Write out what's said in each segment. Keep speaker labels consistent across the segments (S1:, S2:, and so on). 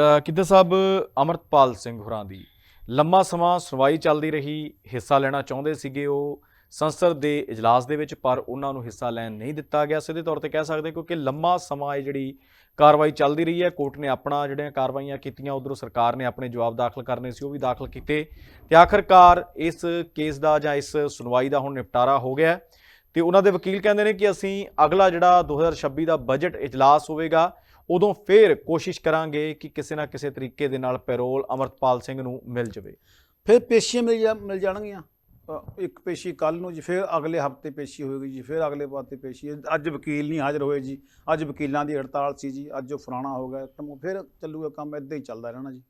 S1: ਅ, ਕਿਤੇ ਸਾਹਿਬ ਅਮਰਤਪਾਲ ਸਿੰਘ ਹੋਰਾਂ ਦੀ? ਲੰਮਾ ਸਮਾਂ ਸੁਣਵਾਈ ਚੱਲਦੀ ਰਹੀ ਹਿੱਸਾ ਲੈਣਾ ਚਾਹੁੰਦੇ ਸੀਗੇ ਉਹ। ਸੰਸਦ ਦੇ ਇਜਲਾਸ ਦੇ ਵਿੱਚ ਪਰ ਉਹਨਾਂ ਨੂੰ ਹਿੱਸਾ ਲੈਣ ਨਹੀਂ ਦਿੱਤਾ ਗਿਆ ਸਿੱਧੇ ਤੌਰ ਤੇ ਕਹਿ ਸਕਦੇ ਕਿਉਂਕਿ ਲੰਮਾ ਸਮਾਂ ਇਹ ਜਿਹੜੀ ਕਾਰਵਾਈ ਚੱਲਦੀ ਰਹੀ ਹੈ ਕੋਰਟ ਨੇ ਆਪਣਾ ਜਿਹੜੀਆਂ ਕਾਰਵਾਈਆਂ ਕੀਤੀਆਂ ਉਧਰੋਂ ਸਰਕਾਰ ਨੇ ਆਪਣੇ ਜਵਾਬ ਦਾਖਲ ਕਰਨੇ ਸੀ ਉਹ ਵੀ ਦਾਖਲ ਕੀਤੇ। ਤੇ ਆਖਰਕਾਰ ਇਸ ਕੇਸ ਦਾ ਜਾਂ ਇਸ ਸੁਣਵਾਈ ਦਾ ਹੁਣ ਨਿਪਟਾਰਾ ਹੋ ਗਿਆ ਹੈ। ਤੇ ਉਹਨਾਂ ਦੇ ਵਕੀਲ ਕਹਿੰਦੇ ਨੇ ਕਿ ਅਸੀਂ ਅਗਲਾ ਜਿਹੜਾ 2026 ਦਾ ਬਜਟ ਇਜਲਾਸ ਹੋਵੇਗਾ ਉਦੋਂ ਫੇਰ ਕੋਸ਼ਿਸ਼ ਕਰਾਂਗੇ ਕਿ ਕਿਸੇ ਨਾ ਕਿਸੇ ਤਰੀਕੇ ਦੇ ਨਾਲ ਪੈਰੋਲ ਅਮਰਤਪਾਲ ਸਿੰਘ ਨੂੰ ਮਿਲ ਜਾਵੇ।
S2: ਫਿਰ ਪੇਸ਼ੀਆਂ ਮਿਲ ਜਾ ਮਿਲ ਜਾਣਗੀਆਂ। ਇੱਕ ਪੇਸ਼ੀ ਕੱਲ ਨੂੰ ਜੀ ਫਿਰ ਅਗਲੇ ਹਫ਼ਤੇ ਪੇਸ਼ੀ ਹੋਏਗੀ ਜੀ ਫਿਰ ਅਗਲੇ ਹਫ਼ਤੇ ਪੇਸ਼ੀ ਅੱਜ ਵਕੀਲ ਨਹੀਂ ਹਾਜ਼ਰ ਹੋਏ ਜੀ। ਅੱਜ ਵਕੀਲਾਂ ਦੀ ਹੜਤਾਲ ਸੀ ਜੀ। ਅੱਜ ਉਹ ਫਲਾਣਾ ਹੋ ਗਿਆ। ਟਮ- ਫਿਰ ਚੱਲੂਗਾ ਕੰਮ ਇਦਾਂ ਹੀ ਚੱਲਦਾ ਰਹਿਣਾ ਜੀ।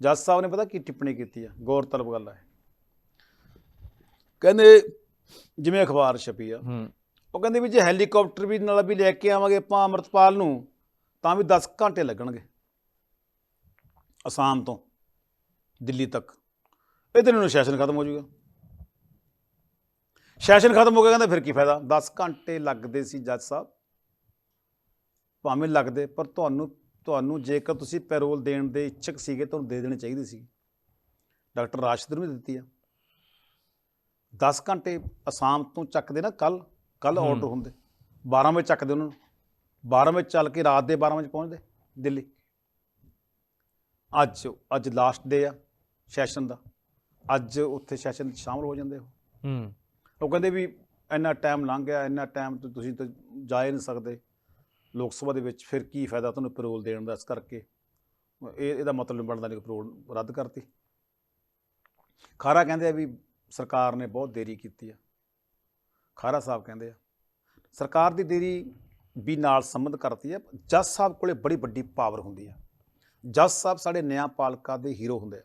S2: ਜੱਜ ਸਾਹਿਬ ਨੇ ਪਤਾ ਕੀ ਟਿੱਪਣੀ ਕੀਤੀ ਆ? ਗੌਰਤਲਬ ਗੱਲ ਹੈ ਕਹਿੰਦੇ ਜਿਵੇਂ ਅਖਬਾਰ ਛਪੀ ਆ
S1: ਹੂੰ।
S2: ਉਹ ਕਹਿੰਦੇ ਵੀ ਜੇ ਹੈਲੀਕਾਪਟਰ ਵੀ ਨਾਲ ਵੀ ਲੈ ਕੇ ਆਵਾਂਗੇ ਆਪਾਂ ਅਮਰਤਪਾਲ ਨੂੰ ਤਾਂ ਵੀ 10 ਘੰਟੇ ਲੱਗਣਗੇ। ਅਸਾਮ ਤੋਂ ਦਿੱਲੀ ਤੱਕ। ਇਹਦੇ ਨੂੰ ਸੈਸ਼ਨ ਖਤਮ ਹੋ ਜਾਊਗਾ। ਸੈਸ਼ਨ ਖਤਮ ਹੋ ਗਿਆ ਕਹਿੰਦਾ ਫਿਰ ਕੀ ਫਾਇਦਾ? 10 ਘੰਟੇ ਲੱਗਦੇ ਸੀ ਜੱਜ ਸਾਹਿਬ। ਭਾਵੇਂ ਲੱਗਦੇ ਪਰ ਤੁਹਾਨੂੰ ਤੁਹਾਨੂੰ ਜੇਕਰ ਤੁਸੀਂ ਪੈਰੋਲ ਦੇਣ ਦੇ ਇੱਛਕ ਸੀਗੇ ਤੁਹਾਨੂੰ ਦੇ ਦੇਣੀ ਚਾਹੀਦੀ ਸੀ। ਡਾਕਟਰ ਰਾਸ਼ਦ ਨੂੰ ਵੀ ਦਿੱਤੀ ਆ। 10 ਘੰਟੇ ਅਸਾਮ ਤੋਂ ਚੱਕਦੇ ਨਾ ਕੱਲ ਕੱਲ। ਆਰਡਰ ਹੁੰਦੇ। 12 ਵਜੇ ਚੱਕਦੇ ਉਹਨਾਂ ਨੂੰ। 12 ਵਜੇ ਚੱਲ ਕੇ ਰਾਤ ਦੇ 12 ਵਜੇ ਪਹੁੰਚਦੇ ਦਿੱਲੀ। ਅੱਜ ਅੱਜ ਲਾਸਟ ਡੇ ਆ ਸੈਸ਼ਨ ਦਾ। ਅੱਜ ਉੱਥੇ ਸੈਸ਼ਨ 'ਚ ਸ਼ਾਮਲ ਹੋ ਜਾਂਦੇ ਉਹ।
S1: ਹੂੰ।
S2: ਉਹ ਕਹਿੰਦੇ ਵੀ ਇੰਨਾ ਟਾਈਮ ਲੰਘ ਗਿਆ ਇੰਨਾ ਟਾਈਮ ਤੇ ਤੁਸੀਂ ਤਾਂ ਜਾ ਹੀ ਨਹੀਂ ਸਕਦੇ। ਲੋਕ ਸਭਾ ਦੇ ਵਿੱਚ ਫਿਰ ਕੀ ਫਾਇਦਾ ਤੁਹਾਨੂੰ ਪੈਰੋਲ ਦੇਣ ਦਾ ਇਸ ਕਰਕੇ? ਇਹ ਇਹਦਾ ਮਤਲਬ ਬਣਦਾ ਨਹੀਂ ਪੈਰੋਲ ਰੱਦ ਕਰਤੀ। ਖਾਰਾ ਕਹਿੰਦੇ ਆ ਵੀ ਸਰਕਾਰ ਨੇ ਬਹੁਤ ਦੇਰੀ ਕੀਤੀ ਆ। ਖਾਰਾ ਸਾਹਿਬ ਕਹਿੰਦੇ ਆ ਸਰਕਾਰ ਦੀ ਦੇਰੀ ਵੀ ਨਾਲ ਸੰਬੰਧ ਕਰਤੀ ਹੈ। ਜੱਜ ਸਾਹਿਬ ਕੋਲੇ ਬੜੀ ਵੱਡੀ ਪਾਵਰ ਹੁੰਦੀ ਆ ਜੱਜ ਸਾਹਿਬ ਸਾਡੇ ਨਿਆਂਪਾਲਕਾ ਦੇ ਹੀਰੋ ਹੁੰਦੇ ਆ।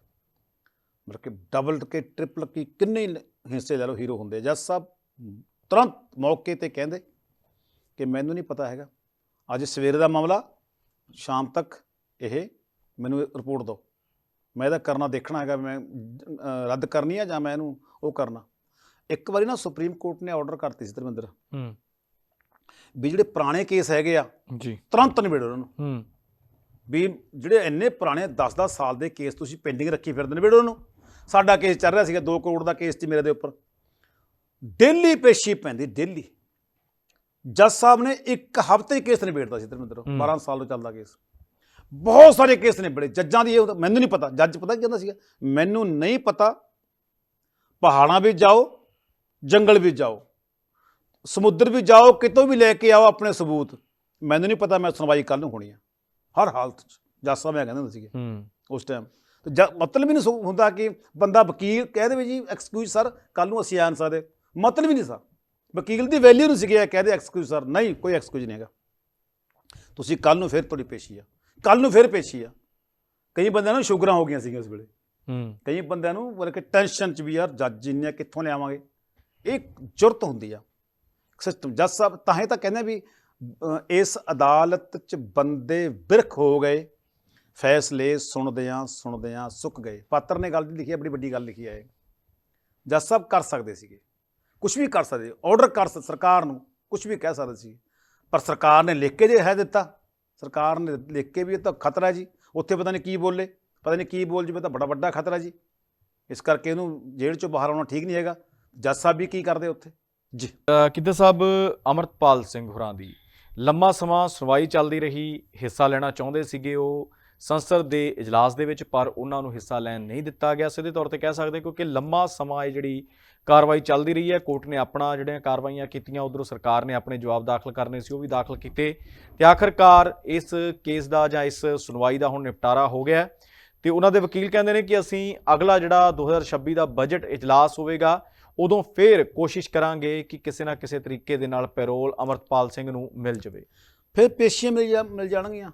S2: ਮਤਲਬ ਕਿ ਡਬਲ ਕੇ ਟ੍ਰਿਪਲ ਕੀ ਕਿੰਨੇ ਹਿੱਸੇ ਲੈ ਲਓ ਹੀਰੋ ਹੁੰਦੇ ਆ। ਜੱਜ ਸਾਹਿਬ ਤੁਰੰਤ ਮੌਕੇ ਤੇ ਕਹਿੰਦੇ ਕਿ ਮੈਨੂੰ ਨਹੀਂ ਪਤਾ ਹੈਗਾ। ਅੱਜ ਸਵੇਰੇ ਦਾ ਮਾਮਲਾ, ਸ਼ਾਮ ਤੱਕ ਇਹ ਮੈਨੂੰ ਰਿਪੋਰਟ ਦਿਓ। ਮੈਂ ਇਹਦਾ ਕਰਨਾ ਦੇਖਣਾ ਹੈਗਾ ਮੈਂ ਰੱਦ ਕਰਨੀ ਹੈ ਜਾਂ ਮੈਂ ਇਹਨੂੰ ਉਹ ਕਰਨਾ। ਇੱਕ ਵਾਰੀ ਨਾ ਸੁਪਰੀਮ ਕੋਰਟ ਨੇ ਆਰਡਰ ਕਰਤੀ ਸੀ ਧਰਮਿੰਦਰ।
S1: ਹੂੰ।
S2: ਵੀ ਜਿਹੜੇ ਪੁਰਾਣੇ ਕੇਸ ਹੈਗੇ ਆ
S1: ਜੀ।
S2: ਤੁਰੰਤ ਨਿਬੇੜੋ ਉਹਨਾਂ ਨੂੰ।
S1: ਹੂੰ।
S2: ਵੀ ਜਿਹੜੇ ਇੰਨੇ ਪੁਰਾਣੇ 10-10 ਸਾਲ ਦੇ ਕੇਸ ਤੁਸੀਂ ਪੈਂਡਿੰਗ ਰੱਖੀ ਫਿਰਦੇ ਨੇ ਉਹਨੂੰ। ਸਾਡਾ ਕੇਸ ਚੱਲ ਰਿਹਾ ਸੀਗਾ 2 ਕਰੋੜ ਦਾ ਕੇਸ ਸੀ ਮੇਰੇ ਦੇ ਉੱਪਰ। ਡੇਲੀ ਪੇਸ਼ੀ ਪੈਂਦੀ ਡੇਲੀ। ਜੱਜ ਸਾਹਿਬ ਨੇ ਇੱਕ ਹਫ਼ਤੇ ਕੇਸ ਨਿਬੇੜਦਾ ਸੀ ਧਰਮਿੰਦਰ।
S1: ਹੂੰ।
S2: 12 ਸਾਲ ਤੋਂ ਚੱਲਦਾ ਕੇਸ। ਬਹੁਤ ਸਾਰੇ ਕੇਸ ਨੇ ਬੜੇ ਜੱਜਾਂ ਦੀ ਇਹ ਮੈਨੂੰ ਨਹੀਂ ਪਤਾ। ਜੱਜ ਪਤਾ ਕੀ ਕਹਿੰਦਾ ਸੀਗਾ? ਮੈਨੂੰ ਨਹੀਂ ਪਤਾ। ਪਹਾੜਾਂ ਵਿੱਚ ਜਾਓ ਜੰਗਲ ਵਿੱਚ ਜਾਓ। ਸਮੁੰਦਰ ਵੀ ਜਾਓ ਕਿਤੋਂ ਵੀ ਲੈ ਕੇ ਆਓ ਆਪਣੇ ਸਬੂਤ। ਮੈਨੂੰ ਨਹੀਂ ਪਤਾ ਮੈਂ ਸੁਣਵਾਈ ਕੱਲ ਨੂੰ ਹੋਣੀ ਆ। ਹਰ ਹਾਲਤ 'ਚ ਜੱਜ ਸਾਹਿਬ ਇਹ ਕਹਿੰਦੇ ਹੁੰਦੇ ਸੀਗੇ
S1: ਹੂੰ।
S2: ਉਸ ਟਾਈਮ ਤੇ ਮਤਲਬ ਹੀ ਨਹੀਂ ਹੁੰਦਾ ਕਿ ਬੰਦਾ ਵਕੀਲ ਕਹਿ ਦੇਵੇ ਜੀ ਐਕਸਕਿਊਜ਼ ਸਰ ਕੱਲ ਨੂੰ ਅਸੀਂ ਆ ਨਹੀਂ ਸਕਦੇ। ਮਤਲਬ ਹੀ ਨਹੀਂ ਸਰ। ਵਕੀਲ ਦੀ ਵੈਲਿਊ ਨਹੀਂ ਸੀਗੀ ਇਹ ਕਹਦੇ ਐਕਸਕਿਊਜ਼ ਸਰ ਨਹੀਂ ਕੋਈ ਐਕਸਕਿਊਜ਼ ਨਹੀਂ ਹੈਗਾ। ਤੁਸੀਂ ਕੱਲ ਨੂੰ ਫਿਰ ਤੁਹਾਡੀ ਪੇਸ਼ੀ ਆ। ਕੱਲ ਨੂੰ ਫਿਰ ਪੇਸ਼ੀ ਆ। ਕਈ ਬੰਦਿਆਂ ਨੂੰ ਸ਼ੂਗਰਾਂ ਹੋ ਗਈਆਂ ਸੀਗੀਆਂ ਉਸ ਵੇਲੇ।
S1: ਹੂੰ।
S2: ਕਈ ਬੰਦਿਆਂ ਨੂੰ ਮਤਲਬ ਕਿ ਟੈਨਸ਼ਨ ਚ ਵੀ ਯਾਰ ਜੱਜ ਇੰਨੇ ਕਿੱਥੋਂ ਲਿਆਵਾਂਗੇ? ਇਹ ਜੁਰਤ ਹੁੰਦੀ ਆ। ਸਿਸਟਮ। ਜੱਜ ਸਾਹਿਬ, ਤਾਂ ਹੀ ਤਾਂ ਕਹਿੰਦੇ ਵੀ ਇਸ ਅਦਾਲਤ ਚ ਬੰਦੇ ਬਿਰਖ ਹੋ ਗਏ, ਫੈਸਲੇ ਸੁਣਦਿਆਂ ਸੁਣਦਿਆਂ ਸੁੱਕ ਗਏ। ਪਾਤਰ ਨੇ ਗੱਲ ਲਿਖੀ ਹੈ ਬੜੀ ਵੱਡੀ ਗੱਲ ਲਿਖੀ ਹੈ ਜੱਜ ਸਾਹਿਬ ਕਰ ਸਕਦੇ ਸੀਗੇ। ਕੁਝ ਵੀ ਕਰ ਸਕਦੇ ਆਰਡਰ ਕਰ ਸਕ ਸਰਕਾਰ ਨੂੰ ਕੁਝ ਵੀ ਕਹਿ ਸਕਦੇ ਸੀ। ਪਰ ਸਰਕਾਰ ਨੇ ਲਿਖ ਕੇ ਜੇ ਹੈ ਦਿੱਤਾ, ਸਰਕਾਰ ਨੇ ਲਿਖ ਕੇ ਵੀ ਇਹ ਤਾਂ ਖਤਰਾ ਜੀ। ਉੱਥੇ ਪਤਾ ਨਹੀਂ ਕੀ ਬੋਲੇ, ਪਤਾ ਨਹੀਂ ਕੀ ਬੋਲ ਜਵੇ ਤਾਂ ਬੜਾ ਵੱਡਾ ਖਤਰਾ ਜੀ। ਇਸ ਕਰਕੇ ਇਹਨੂੰ ਜੇਲ੍ਹ ਚੋਂ ਬਾਹਰ ਆਉਣਾ ਠੀਕ ਨਹੀਂ ਹੈਗਾ। ਜੱਜ ਸਾਹਿਬ ਵੀ ਕੀ ਕਰਦੇ ਉੱਥੇ? ਜੀ।
S1: ਅ, ਸਾਹਿਬ ਅਮਰਤਪਾਲ ਸਿੰਘ ਹੋਰਾਂ ਦੀ? ਲੰਮਾ ਸਮਾਂ ਸੁਣਵਾਈ ਚੱਲਦੀ ਰਹੀ ਹਿੱਸਾ ਲੈਣਾ ਚਾਹੁੰਦੇ ਸੀਗੇ ਉਹ। ਸੰਸਦ ਦੇ ਇਜਲਾਸ ਦੇ ਵਿੱਚ ਪਰ ਉਹਨਾਂ ਨੂੰ ਹਿੱਸਾ ਲੈਣ ਨਹੀਂ ਦਿੱਤਾ ਗਿਆ ਸਿੱਧੇ ਤੌਰ ਤੇ ਕਹਿ ਸਕਦੇ ਕਿਉਂਕਿ ਲੰਮਾ ਸਮਾਂ ਇਹ ਜਿਹੜੀ ਕਾਰਵਾਈ ਚੱਲਦੀ ਰਹੀ ਹੈ ਕੋਰਟ ਨੇ ਆਪਣਾ ਜਿਹੜੀਆਂ ਕਾਰਵਾਈਆਂ ਕੀਤੀਆਂ ਉਧਰੋਂ ਸਰਕਾਰ ਨੇ ਆਪਣੇ ਜਵਾਬ ਦਾਖਲ ਕਰਨੇ ਸੀ ਉਹ ਵੀ ਦਾਖਲ ਕੀਤੇ। ਤੇ ਆਖਰਕਾਰ ਇਸ ਕੇਸ ਦਾ ਜਾਂ ਇਸ ਸੁਣਵਾਈ ਦਾ ਹੁਣ ਨਿਪਟਾਰਾ ਹੋ ਗਿਆ। ਹੈ ਤੇ ਉਹਨਾਂ ਦੇ ਵਕੀਲ ਕਹਿੰਦੇ ਨੇ ਕਿ ਅਸੀਂ ਅਗਲਾ ਜਿਹੜਾ 2026 ਦਾ ਬਜਟ ਇਜਲਾਸ ਹੋਵੇਗਾ ਉਦੋਂ ਫੇਰ ਕੋਸ਼ਿਸ਼ ਕਰਾਂਗੇ ਕਿ ਕਿਸੇ ਨਾ ਕਿਸੇ ਤਰੀਕੇ ਦੇ ਨਾਲ ਪੈਰੋਲ ਅਮਰਤਪਾਲ ਸਿੰਘ ਨੂੰ ਮਿਲ ਜਾਵੇ।
S2: ਫਿਰ ਪੇਸ਼ੀਆਂ ਮਿਲ ਜਾ ਮਿਲ ਜਾਣਗੀਆਂ।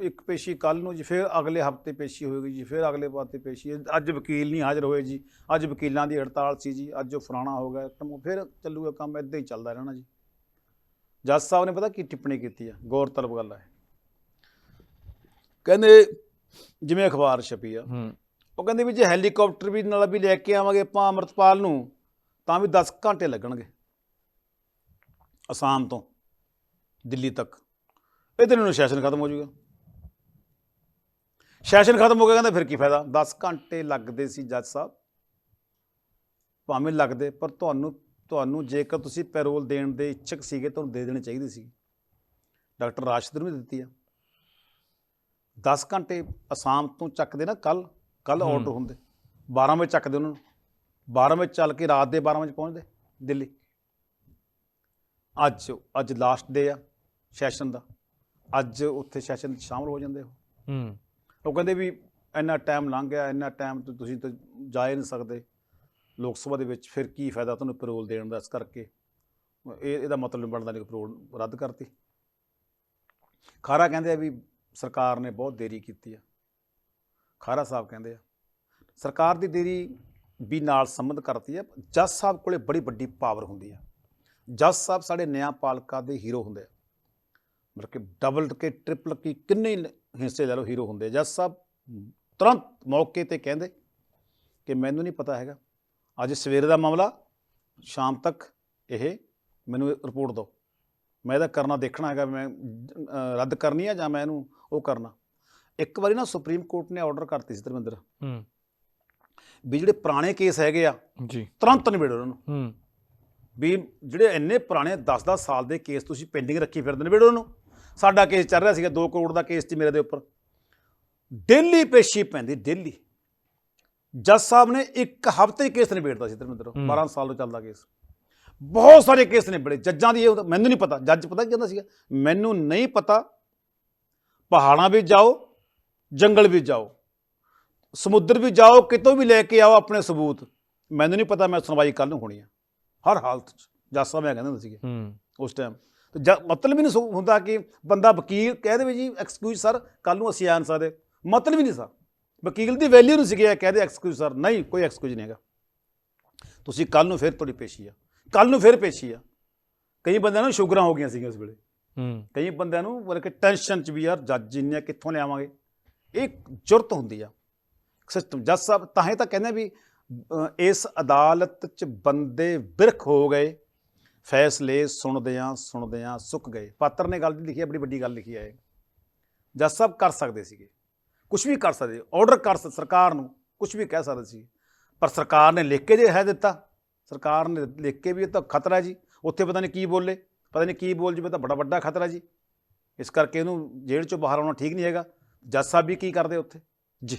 S2: ਇੱਕ ਪੇਸ਼ੀ ਕੱਲ ਨੂੰ ਜੀ ਫਿਰ ਅਗਲੇ ਹਫ਼ਤੇ ਪੇਸ਼ੀ ਹੋਏਗੀ ਜੀ ਫਿਰ ਅਗਲੇ ਹਫ਼ਤੇ ਪੇਸ਼ੀ ਅੱਜ ਵਕੀਲ ਨਹੀਂ ਹਾਜ਼ਰ ਹੋਏ ਜੀ। ਅੱਜ ਵਕੀਲਾਂ ਦੀ ਹੜਤਾਲ ਸੀ ਜੀ। ਅੱਜ ਉਹ ਫਲਾਣਾ ਹੋ ਗਿਆ। ਟਮ- ਫਿਰ ਚੱਲੂਗਾ ਕੰਮ ਇਦਾਂ ਹੀ ਚੱਲਦਾ ਰਹਿਣਾ ਜੀ। ਜੱਜ ਸਾਹਿਬ ਨੇ ਪਤਾ ਕੀ ਟਿੱਪਣੀ ਕੀਤੀ ਆ? ਗੌਰਤਲਬ ਗੱਲ ਹੈ ਕਹਿੰਦੇ ਜਿਵੇਂ ਅਖਬਾਰ ਛਪੀ ਆ। ਉਹ ਕਹਿੰਦੇ ਵੀ ਜੇ ਹੈਲੀਕਾਪਟਰ ਵੀ ਨਾਲ ਵੀ ਲੈ ਕੇ ਆਵਾਂਗੇ ਆਪਾਂ ਅਮਰਤਪਾਲ ਨੂੰ ਤਾਂ ਵੀ 10 ਘੰਟੇ ਲੱਗਣਗੇ। ਅਸਾਮ ਤੋਂ ਦਿੱਲੀ ਤੱਕ। ਇਹਦੇ ਨੂੰ ਸੈਸ਼ਨ ਖਤਮ ਹੋ ਜਾਊਗਾ। ਸੈਸ਼ਨ ਖਤਮ ਹੋ ਗਿਆ ਕਹਿੰਦੇ ਫਿਰ ਕੀ ਫਾਇਦਾ? 10 ਘੰਟੇ ਲੱਗਦੇ ਸੀ ਜੱਜ ਸਾਹਿਬ। ਭਾਵੇਂ ਲੱਗਦੇ ਪਰ ਤੁਹਾਨੂੰ ਤੁਹਾਨੂੰ ਜੇਕਰ ਤੁਸੀਂ ਪੈਰੋਲ ਦੇਣ ਦੇ ਇੱਛੁਕ ਸੀਗੇ ਤੁਹਾਨੂੰ ਦੇ ਦੇਣੀ ਚਾਹੀਦੀ ਸੀ। ਡਾਕਟਰ ਰਾਸ਼ਦ ਨੂੰ ਵੀ ਦਿੱਤੀ ਆ। 10 ਘੰਟੇ ਅਸਾਮ ਤੋਂ ਚੱਕਦੇ ਨਾ ਕੱਲ ਕੱਲ। ਆਰਡਰ ਹੁੰਦੇ। 12 ਵਜੇ ਚੱਕਦੇ ਉਹਨਾਂ ਨੂੰ। 12 ਵਜੇ ਚੱਲ ਕੇ ਰਾਤ ਦੇ 12 ਵਜੇ ਪਹੁੰਚਦੇ ਦਿੱਲੀ। ਅੱਜ ਅੱਜ ਲਾਸਟ ਡੇ ਆ ਸੈਸ਼ਨ ਦਾ। ਅੱਜ ਉੱਥੇ ਸੈਸ਼ਨ ਸ਼ਾਮਲ ਹੋ ਜਾਂਦੇ ਉਹ।
S1: ਹੂੰ।
S2: ਉਹ ਕਹਿੰਦੇ ਵੀ ਇੰਨਾ ਟਾਈਮ ਲੰਘ ਗਿਆ ਇੰਨਾ ਟਾਈਮ ਤੇ ਤੁਸੀਂ ਤਾਂ ਜਾ ਹੀ ਨਹੀਂ ਸਕਦੇ। ਲੋਕ ਸਭਾ ਦੇ ਵਿੱਚ ਫਿਰ ਕੀ ਫਾਇਦਾ ਤੁਹਾਨੂੰ ਪੈਰੋਲ ਦੇਣ ਦਾ ਇਸ ਕਰਕੇ? ਇਹ ਇਹਦਾ ਮਤਲਬ ਬਣਦਾ ਨਹੀਂ ਕਿ ਪੈਰੋਲ ਰੱਦ ਕਰਤੀ। ਖਾਰਾ ਕਹਿੰਦੇ ਆ ਵੀ ਸਰਕਾਰ ਨੇ ਬਹੁਤ ਦੇਰੀ ਕੀਤੀ ਆ। ਖਾਰਾ ਸਾਹਿਬ ਕਹਿੰਦੇ ਆ ਸਰਕਾਰ ਦੀ ਦੇਰੀ ਵੀ ਨਾਲ ਸੰਬੰਧ ਕਰਤੀ ਹੈ। ਜੱਜ ਸਾਹਿਬ ਕੋਲੇ ਬੜੀ ਵੱਡੀ ਪਾਵਰ ਹੁੰਦੀ ਆ ਜੱਜ ਸਾਹਿਬ ਸਾਡੇ ਨਿਆਂ ਨਿਆਂਪਾਲਕਾ ਦੇ ਹੀਰੋ ਹੁੰਦੇ ਆ। ਮਤਲਬ ਕਿ ਡਬਲ ਕੇ ਟ੍ਰਿਪਲ ਕੀ ਕਿੰਨੇ ਹੀ, ਹਿੱਸੇ ਲੈ ਲਓ ਹੀਰੋ ਹੁੰਦੇ ਜੱਜ ਸਾਹਿਬ ਤੁਰੰਤ ਮੌਕੇ ਤੇ ਕਹਿੰਦੇ ਕਿ ਮੈਨੂੰ ਨਹੀਂ ਪਤਾ ਹੈਗਾ। ਅੱਜ ਸਵੇਰੇ ਦਾ ਮਾਮਲਾ, ਸ਼ਾਮ ਤੱਕ ਇਹ ਮੈਨੂੰ ਰਿਪੋਰਟ ਦਿਓ। ਮੈਂ ਇਹਦਾ ਕਰਨਾ ਦੇਖਣਾ ਹੈਗਾ, ਮੈਂ ਰੱਦ ਕਰਨੀ ਹੈ ਜਾਂ ਮੈਂ ਇਹਨੂੰ ਉਹ ਕਰਨਾ। ਇੱਕ ਵਾਰੀ ਨਾ ਸੁਪਰੀਮ ਕੋਰਟ ਨੇ ਆਰਡਰ ਕਰਤੀ ਸੀ ਧਰਮਿੰਦਰ।
S1: ਹੂੰ।
S2: ਵੀ ਜਿਹੜੇ ਪੁਰਾਣੇ ਕੇਸ ਹੈਗੇ ਆ
S1: ਜੀ।
S2: ਤੁਰੰਤ ਨਿਬੇੜੋ ਉਹਨਾਂ ਨੂੰ।
S1: ਹੂੰ।
S2: ਵੀ ਜਿਹੜੇ ਇੰਨੇ ਪੁਰਾਣੇ 10-10 ਸਾਲ ਦੇ ਕੇਸ ਤੁਸੀਂ ਪੈਂਡਿੰਗ ਰੱਖੀ ਫਿਰਦੇ ਨੇ ਵਿੜੋ ਨੂੰ ਸਾਡਾ ਕੇਸ ਚੱਲ ਰਿਹਾ ਸੀਗਾ 2 ਕਰੋੜ ਦਾ ਕੇਸ ਸੀ ਮੇਰੇ ਦੇ ਉੱਪਰ। ਡੇਲੀ ਪੇਸ਼ੀ ਪੈਂਦੀ ਡੇਲੀ। ਜੱਜ ਸਾਹਿਬ ਨੇ ਇੱਕ ਹਫ਼ਤੇ ਕੇਸ ਨਿਬੇੜਦਾ ਸੀ ਧਰਮਿੰਦਰ।
S1: ਹੂੰ।
S2: 12 ਸਾਲ ਤੋਂ ਚੱਲਦਾ ਕੇਸ। ਬਹੁਤ ਸਾਰੇ ਕੇਸ ਨਿਬੜੇ ਜੱਜਾਂ ਦੀ ਇਹ ਮੈਨੂੰ ਨਹੀਂ ਪਤਾ ਜੱਜ ਪਤਾ ਕੀ ਕਹਿੰਦਾ ਸੀਗਾ? ਮੈਨੂੰ ਨਹੀਂ ਪਤਾ ਪਹਾੜਾਂ ਵੀ ਜਾਓ ਜੰਗਲ ਵੀ ਜਾਓ। ਸਮੁੰਦਰ ਵੀ ਜਾਓ ਕਿਤੋਂ ਵੀ ਲੈ ਕੇ ਆਓ ਆਪਣੇ ਸਬੂਤ। ਮੈਨੂੰ ਨਹੀਂ ਪਤਾ ਮੈਂ ਸੁਣਵਾਈ ਕੱਲ ਨੂੰ ਹੋਣੀ ਆ ਹਰ ਹਾਲਤ 'ਚ ਜੱਜ ਸਾਹਿਬ ਇਹ ਕਹਿੰਦੇ ਹੁੰਦੇ ਸੀਗੇ
S1: ਹੂੰ।
S2: ਉਸ ਟਾਈਮ ਮਤਲਬ ਹੀ ਨਹੀਂ ਸੋ- ਹੁੰਦਾ ਕਿ ਬੰਦਾ ਵਕੀਲ ਕਹਿ ਦੇਵੇ ਜੀ ਐਕਸਕਿਊਜ਼ ਸਰ ਕੱਲ ਨੂੰ ਅਸੀਂ ਆ ਨਹੀਂ ਸਕਦੇ। ਮਤਲਬ ਹੀ ਨਹੀਂ ਸਰ। ਵਕੀਲ ਦੀ ਵੈਲਿਊ ਨਹੀਂ ਸੀਗੀ ਇਹ ਕਹਿ ਦੇ ਐਕਸਕਿਊਜ਼ ਸਰ ਨਹੀਂ ਕੋਈ ਐਕਸਕਿਊਜ਼ ਨਹੀਂ ਹੈਗਾ। ਤੁਸੀਂ ਕੱਲ ਨੂੰ ਫਿਰ ਤੁਹਾਡੀ ਪੇਸ਼ੀ ਆ। ਕੱਲ ਨੂੰ ਫਿਰ ਪੇਸ਼ੀ ਆ। ਕਈ ਬੰਦਿਆਂ ਨੂੰ ਸ਼ੂਗਰਾਂ ਹੋ ਗਈਆਂ ਸੀਗੀਆਂ ਉਸ ਵੇਲੇ।
S1: ਹੂੰ।
S2: ਕਈ ਬੰਦਿਆਂ ਨੂੰ ਮਤਲਬ ਕਿ ਟੈਨਸ਼ਨ ਚ ਵੀ ਯਾਰ ਜੱਜ ਇੰਨੇ ਕਿੱਥੋਂ ਲਿਆਵਾਂਗੇ? ਇਹ ਜੁਰਤ ਹੁੰਦੀ ਆ। ਸਿਸਟਮ ਜੱਜ ਸਾਹਿਬ, ਤਾਂ ਹੀ ਤਾਂ ਕਹਿੰਦੇ ਵੀ ਇਸ ਅਦਾਲਤ ਚ ਬੰਦੇ ਬਿਰਖ ਹੋ ਗਏ, ਫੈਸਲੇ ਸੁਣਦਿਆਂ ਸੁਣਦਿਆਂ ਸੁੱਕ ਗਏ। ਪਾਤਰ ਨੇ ਗੱਲ ਲਿਖੀ ਹੈ ਬੜੀ ਵੱਡੀ ਗੱਲ ਲਿਖੀ ਹੈ ਇਹ। ਜੱਜ ਸਾਹਿਬ ਕਰ ਸਕਦੇ ਸੀਗੇ। ਕੁਝ ਵੀ ਕਰ ਸਕਦੇ ਆਰਡਰ ਕਰ ਸਕਦੇ, ਸਰਕਾਰ ਨੂੰ ਕੁਝ ਵੀ ਕਹਿ ਸਕਦੇ ਸੀ। ਪਰ ਸਰਕਾਰ ਨੇ ਲਿਖ ਕੇ ਜੇ ਹੈ ਦਿੱਤਾ। ਸਰਕਾਰ ਨੇ ਲਿਖ ਕੇ ਵੀ ਇਹ ਤਾਂ ਖਤਰਾ ਜੀ। ਉੱਥੇ ਪਤਾ ਨਹੀਂ ਕੀ ਬੋਲੇ, ਪਤਾ ਨਹੀਂ ਕੀ ਬੋਲ ਜਵੇ ਤਾਂ ਬੜਾ ਵੱਡਾ ਖਤਰਾ ਜੀ। ਇਸ ਕਰਕੇ ਇਹਨੂੰ ਜੇਲ੍ਹ ਚੋਂ ਬਾਹਰ ਆਉਣਾ ਠੀਕ ਨਹੀਂ ਹੈਗਾ। ਜੱਜ ਸਾਹਿਬ ਵੀ ਕੀ ਕਰਦੇ ਉੱਥੇ? ਜੀ।